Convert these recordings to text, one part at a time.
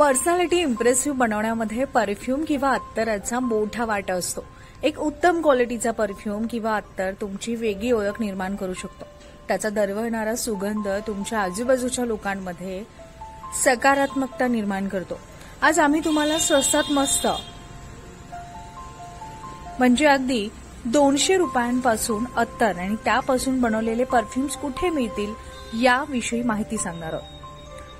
Personality impressive बनवण्यामध्ये perfume किंवा अत्तराचा मोठा वाटा असतो. एक उत्तम क्वालिटीचा परफ्यूम किंवा अत्तर तुमची वेगळी ओळख निर्माण करू शकतो. त्याचा दरवळणारा सुगंध तुमच्या आजूबाजूच्या लोकांमध्ये सकारात्मकता निर्माण करतो. आज आम्ही तुम्हाला स्वस्तात मस्त म्हणजे अगदी दोनशे रुपयांपासून अत्तर आणि त्यापासून बनवलेले परफ्युम्स कुठे मिळतील याविषयी माहिती सांगणार आहोत.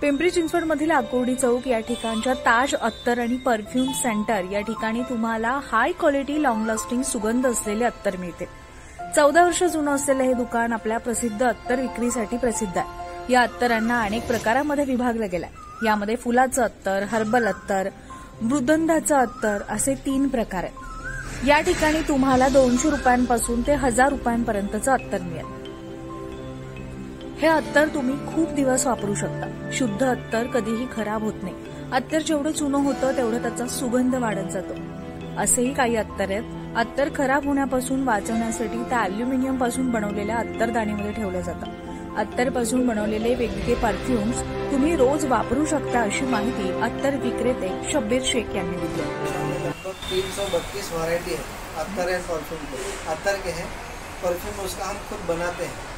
पिंपरी चिंचवडमधील आकुर्डी चौक या ठिकाणच्या ताज अत्तर आणि परफ्यूम सेंटर या ठिकाणी तुम्हाला हाय क्वालिटी लॉंग लास्टिंग सुगंध असलेले अत्तर मिळते. चौदा वर्ष जुनं असलेलं हे दुकान आपल्या प्रसिद्ध अत्तर विक्रीसाठी प्रसिद्ध आहे. या अत्तरांना अनेक प्रकारामध्ये विभागलं गेलं यामध्ये फुलाचं अत्तर हर्बल अत्तर मृदंधाचं अत्तर असे तीन प्रकार आहेत. या ठिकाणी तुम्हाला दोनशे रुपयांपासून ते हजार रुपयांपर्यंतचं अत्तर मिळेल. हे अत्तर तुम्ही खूप दिवस वापरू शकता. शुद्ध अत्तर कधीही खराब होत नाही. अत्तर जेवढं चुनं होतं तेवढं त्याचा सुगंध वाढत जातो. असेही काही अत्तर आहेत. अत्तर खराब होण्यापासून वाचवण्यासाठी त्या अल्युमिनियमपासून बनवलेल्या अत्तरदाणीमध्ये ठेवलं जातं अत्तरपासून बनवलेले वेगवेगळे परफ्युम्स तुम्ही रोज वापरू शकता अशी माहिती अत्तर विक्रेते शब्बीर शेख यांनी दिली तीन सौ बत्तीस व्हरायटी आहे. अत्तर एंड परफ्यूम अत्तर के है परफ्यूम उसका हम खुद बनाते हैं.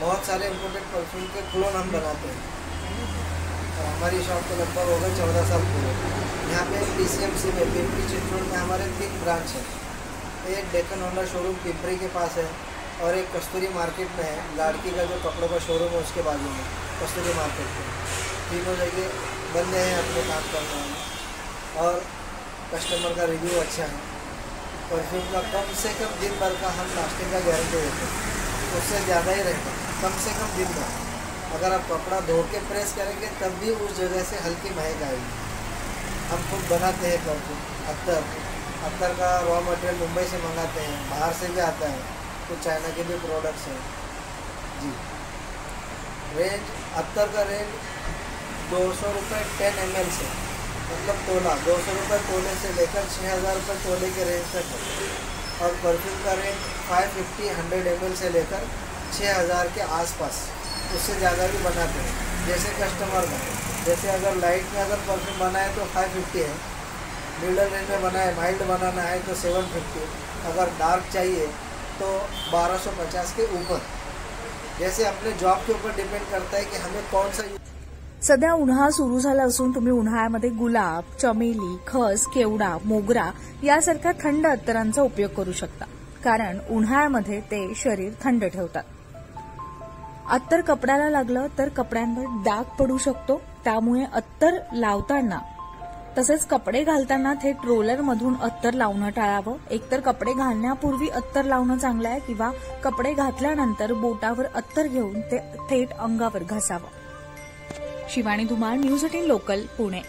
बहुत सारे इम्पोर्टेड परफ्यूम के क्लोन हम बनाते हैं। और हमारी शॉप को लगभग हो गए चौदह साल पूरे। यहाँ पे पी सी एम सी में पिपरी चित्रकूट में हमारे तीन ब्रांच है। एक डेकन होंडा शोरूम पिपरी के पास है और एक कस्तूरी मार्केट में है। लाड़की का जो कपड़ों का शोरूम है उसके बाजू में, कस्तूरी मार्केट में तीनों जगह बंदे हैं अपने काम करने में और कस्टमर का रिव्यू अच्छा है। परफ्यूम का कम से कम दिन भर का हम लास्टिंग का गारंटी देते हैं। उससे ज़्यादा ही रहता है कम से कम दिन भर। अगर आप कपड़ा धो के प्रेस करेंगे, तब भी उस जगह से हल्की महक आएगी। हम खुद बनाते हैं परफ्यूम अत्तर अत्तर का रॉ मटेरियल मुंबई से मंगाते हैं, बाहर से भी आता है कुछ चाइना के भी प्रोडक्ट्स हैं। जी। रेंज अत्तर का रेंज दो सौ रुपये टेन एम एल से मतलब तोला। दो सौ रुपये तोले से लेकर छः हज़ार रुपये तोले के रेंज तक है। और परफ्यूम का range five fifty hundred M L से लेकर छः हज़ार के आसपास, उससे ज़्यादा भी बनाते हैं। जैसे कस्टमर का जैसे अगर लाइट में अगर परफ्यूम बनाए तो फाइव फिफ्टी है। मिडल रेंज में बनाए माइल्ड बनाना है तो सेवन फिफ्टी अगर डार्क चाहिए तो बारह सौ पचास के ऊपर। जैसे अपने जॉब के ऊपर डिपेंड करता है कि हमें कौन सा सध्या उन्हाळा सुरू तुम्ही उन्हाळ्यामध्ये गुलाब, चमेली, खस, केवडा, मोगरा यासारख्या थंड अत्तरांचा उपयोग करू शकता. कारण ते शरीर थंड ठेवतात. अत्तर कपड्याला लागलं तर कपड्यांवर डाग पडू शकतो त्यामुळे अत्तर लावताना तसेच कपडे घालताना थेट रोलरमधून अत्तर लावणं टाळावं. एकतर कपडे घालण्यापूर्वी अत्तर लावणं चांगलं आहे किंवा कपडे घातल्यानंतर बोटावर अत्तर घेऊन ते थेट अंगावर घासावं. Shivani Dhumal news eighteen local Pune.